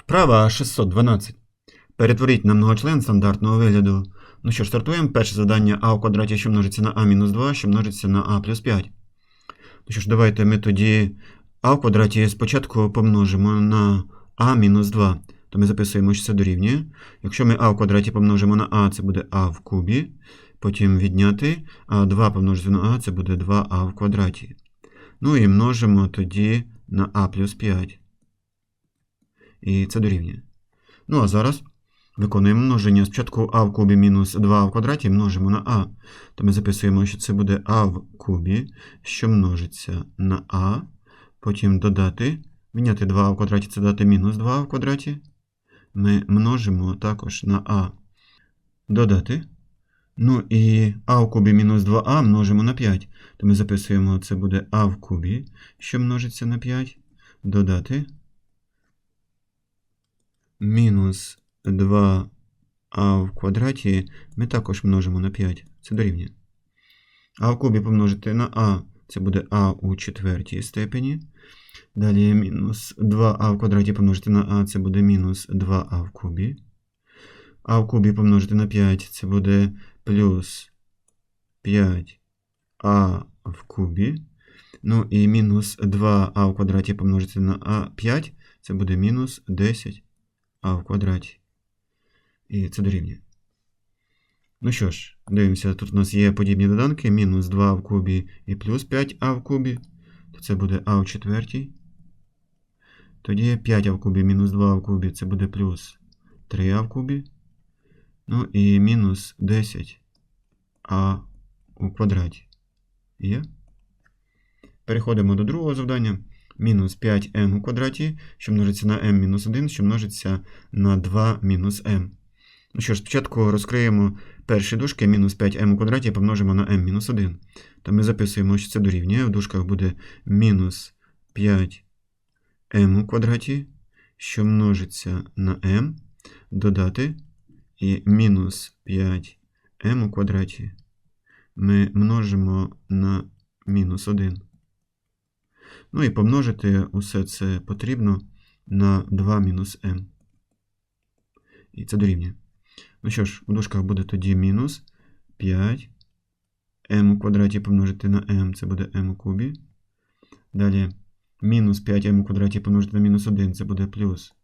Вправа 612. Перетворіть на многочлен стандартного вигляду. Ну що ж, стартуємо. Перше завдання а у квадраті, що множиться на а мінус 2, що множиться на а плюс 5. Ну що ж, давайте ми тоді а в квадраті спочатку помножимо на а мінус 2. То ми записуємо, що це дорівнює. Якщо ми а в квадраті помножимо на а, це буде а в кубі. Потім відняти, а 2 помножити на а, це буде 2а в квадраті. Ну і множимо тоді на а плюс 5. І це дорівнює. Ну, а зараз виконуємо множення. Спочатку а в кубі мінус 2 в квадраті множимо на а. То ми записуємо, що це буде а в кубі, що множиться на а. Потім додати. Відняти 2 в квадраті це дати мінус 2 в квадраті. Ми множимо також на а. Додати. Ну і а в кубі мінус 2а множимо на 5. То ми записуємо, це буде а в кубі, що множиться на 5. Додати. Мінус 2а в квадраті ми також множимо на 5. Це дорівнює. А в кубі помножити на а, це буде а у четвертій степені. Далі мінус 2а в квадраті помножити на а, це буде мінус 2а в кубі. А в кубі помножити на 5, це буде плюс 5а в кубі. Ну і мінус 2а в квадраті помножити на а5, це буде мінус 10 а в квадраті. І це дорівнює. Ну що ж, дивимося, тут у нас є подібні доданки. Мінус 2 в кубі і плюс 5а в кубі. То це буде а в четвертій. Тоді 5а в кубі мінус 2 в кубі це буде плюс 3а в кубі. Ну і мінус 10а у квадраті. Є. Переходимо до другого завдання. Мінус 5m у квадраті, що множиться на m мінус 1, що множиться на 2 мінус m. Ну що ж, спочатку розкриємо перші дужки, мінус 5m у квадраті і помножимо на m мінус 1. То ми записуємо, що це дорівнює. В дужках буде мінус 5m у квадраті, що множиться на m, додати і мінус 5m у квадраті ми множимо на мінус 1. Ну і помножити усе це потрібно на 2 мінус m. І це дорівнює. Ну що ж, у дужках буде тоді мінус 5 m у квадраті помножити на m, це буде m у кубі. Далі мінус 5m у квадраті помножити на мінус 1, це буде плюс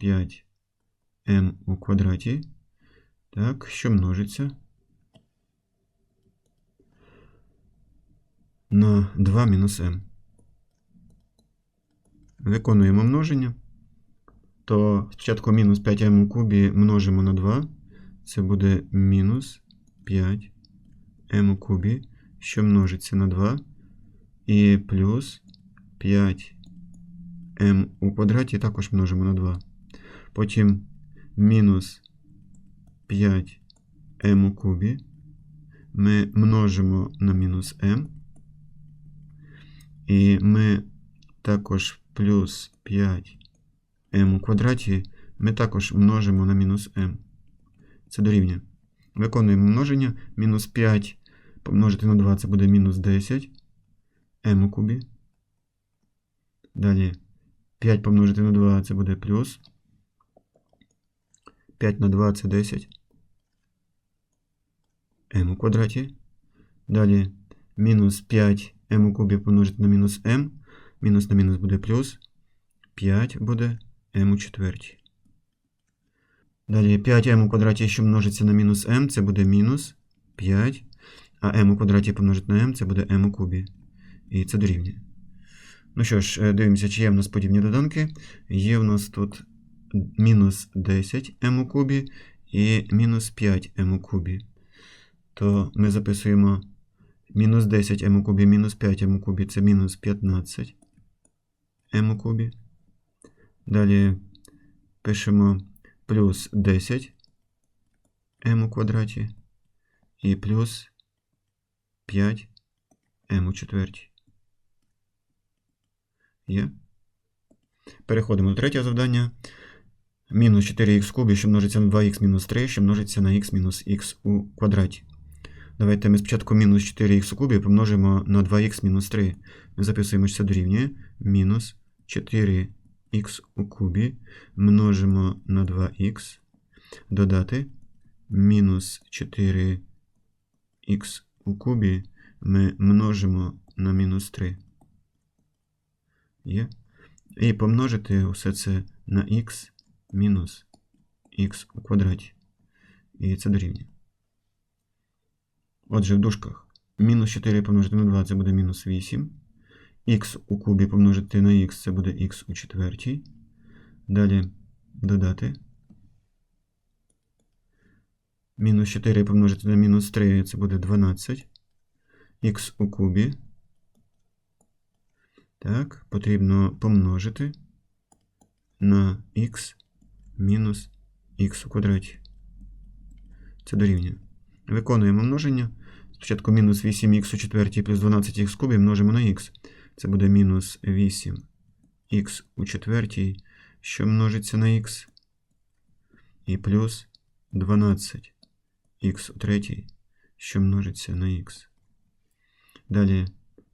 5m у квадраті. Так, що множиться на 2 мінус m. Виконуємо множення. То спочатку мінус 5m у кубі множимо на 2. Це буде мінус 5m у кубі, що множиться на 2. І плюс 5m у квадраті також множимо на 2. Потім мінус 5m у кубі. Ми множимо на мінус m. І ми також плюс 5m у квадраті ми також множимо на мінус m. Це дорівнює. Виконуємо множення. Мінус 5 помножити на 2 це буде мінус 10 m у кубі. Далі 5 помножити на 2 це буде плюс. 5 на 2 це 10 m у квадраті. Далі мінус 5 m у кубі помножити на мінус m. Мінус на мінус буде плюс. 5 буде m у четвертій. Далі 5m у квадраті, що множиться на мінус m, це буде мінус 5. А m у квадраті помножити на m, це буде m у кубі. І це дорівнює. Ну що ж, дивимося, чи є в нас подібні доданки. Є в нас тут мінус 10m у кубі і мінус 5m у кубі. То ми записуємо мінус 10m у кубі, мінус 5m у кубі це мінус 15 m у кубі. Далі пишемо плюс 10 m у квадраті і плюс 5 m у четвертій. Є. Переходимо до третього завдання. Мінус 4х кубі, що множиться на 2х мінус 3, що множиться на х мінус х у квадраті. Давайте ми спочатку мінус 4х у кубі помножимо на 2х мінус 3. Ми записуємо, що це дорівнює мінус 4х у кубі множимо на 2х, додати мінус 4х у кубі ми множимо на мінус 3. Є. І помножити усе це на х мінус х у квадраті. І це дорівнює. Отже, в дужках мінус 4 помножити на 2 це буде мінус 8. х у кубі помножити на х це буде х у четвертій. Далі додати. Мінус 4 помножити на мінус 3 це буде 12. х у кубі. Так, потрібно помножити на х мінус х у квадраті. Це дорівнює. Виконуємо множення. Спочатку мінус 8х у четвертій плюс 12х в кубі множимо на х. Це буде мінус 8х у четвертій, що множиться на х. І плюс 12х у третій, що множиться на х. Далі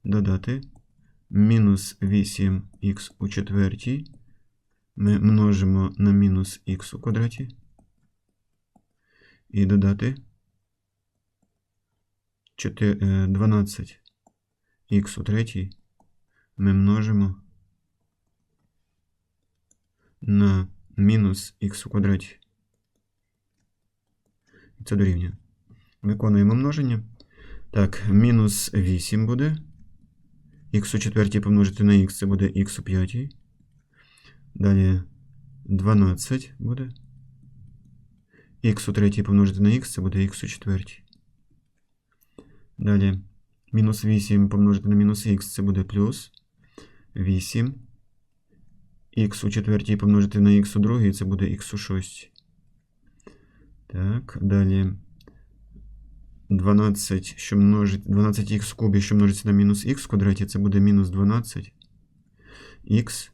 додати мінус 8х у четвертій. Ми множимо на мінус х у квадраті. І додати 12х у третій ми множимо на мінус х у квадраті. Це дорівнює. Виконуємо множення. Так, мінус 8 буде. Х у четвертій помножити на х це буде х у п'ятій. Далі 12 буде. Х у третій помножити на х це буде х у четвертій. Далі мінус 8 помножити на мінус х це буде плюс 8. Х у четвертій помножити на х у другій це буде х у шостій. Так, далі 12, що множить 12х в кубі, що множиться на мінус х в квадраті, це буде мінус 12. Х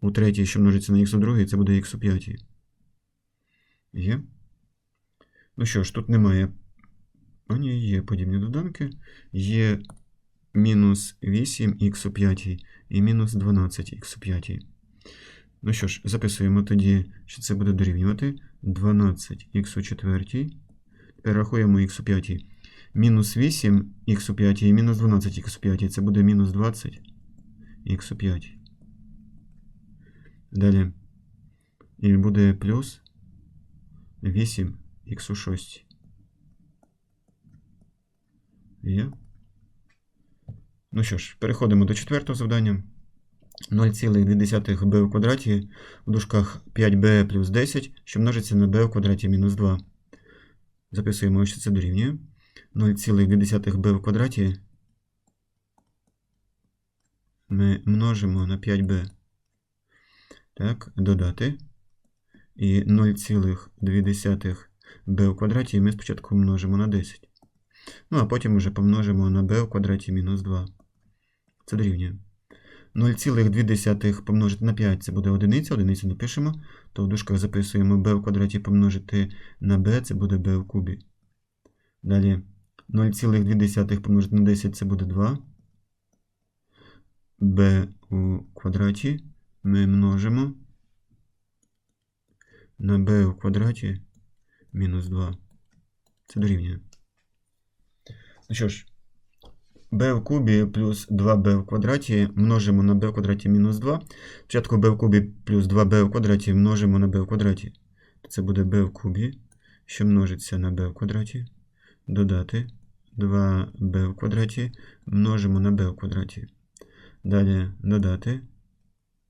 у третій, що множиться на х у другій, це буде х у п'ятій. Є. Ну що ж, тут немає. А ні, є подібні доданки. Є мінус 8х у п'ятій і мінус 12х у п'ятій. Ну що ж, записуємо тоді, що це буде дорівнювати 12х у четвертій. Тепер рахуємо х у п'ятій. Мінус 8х у п'ятій і мінус 12х у п'ятій. Це буде мінус 20х у п'ятій. Далі. І буде плюс 8х у шостій. Є. Ну що ж, переходимо до четвертого завдання. 0,2b в квадраті в дужках 5b плюс 10, що множиться на b в квадраті мінус 2. Записуємо, що це дорівнює. 0,2b в квадраті ми множимо на 5b. Так, додати. І 0,2b в квадраті ми спочатку множимо на 10. Ну, а потім вже помножимо на b в квадраті мінус 2. Це дорівнює. 0,2 помножити на 5 це буде одиниця, одиницю напишемо, то в дужках записуємо b в квадраті помножити на b, це буде b в кубі. Далі 0,2 помножити на 10 це буде 2. b у квадраті ми множимо на b у квадраті мінус 2. Це дорівнює. Ну що ж, b в кубі плюс 2b в квадраті множимо на b в квадраті мінус 2. Спочатку b в кубі плюс 2b в квадраті множимо на b в квадраті. Це буде b в кубі, що множиться на b в квадраті. Додати 2b в квадраті множимо на b в квадраті. Далі додати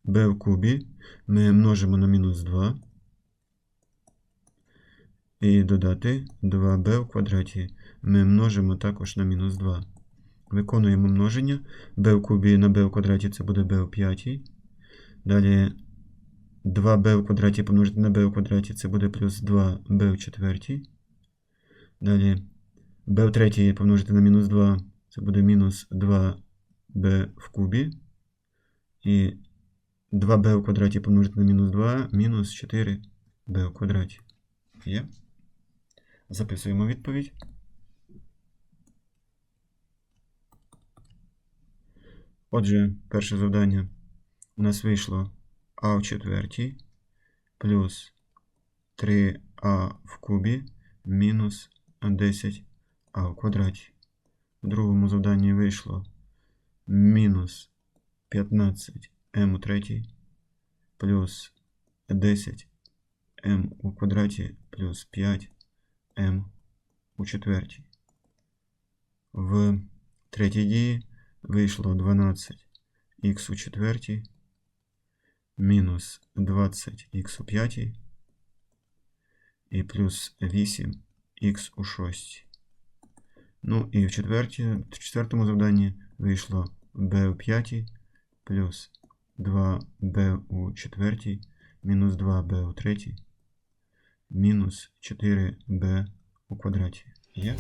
b в кубі ми множимо на мінус 2. І додати 2b в квадраті ми множимо також на мінус 2. Виконуємо множення. b в кубі на b в квадраті це буде b в п'ятій. Далі 2b в квадраті помножити на b в квадраті це буде плюс 2b в четвертій. Далі b в третій помножити на мінус 2 це буде мінус 2b в кубі. І 2b в квадраті помножити на мінус 2 мінус 4b в квадраті. Є. Записуємо відповідь. Отже, перше завдання у нас вийшло а в четвертій плюс 3а в кубі мінус 10а в квадраті. В другому завданні вийшло мінус 15m у третій плюс 10m у квадраті плюс 5m у четвертій. В третій дії вийшло 12х у четвертій мінус 20х у п'ятій і плюс 8х у шостій. Ну і в, четвертій, в четвертому завданні вийшло b у п'ятій плюс 2b у четвертій мінус 2b у третій мінус 4b у квадраті. Є?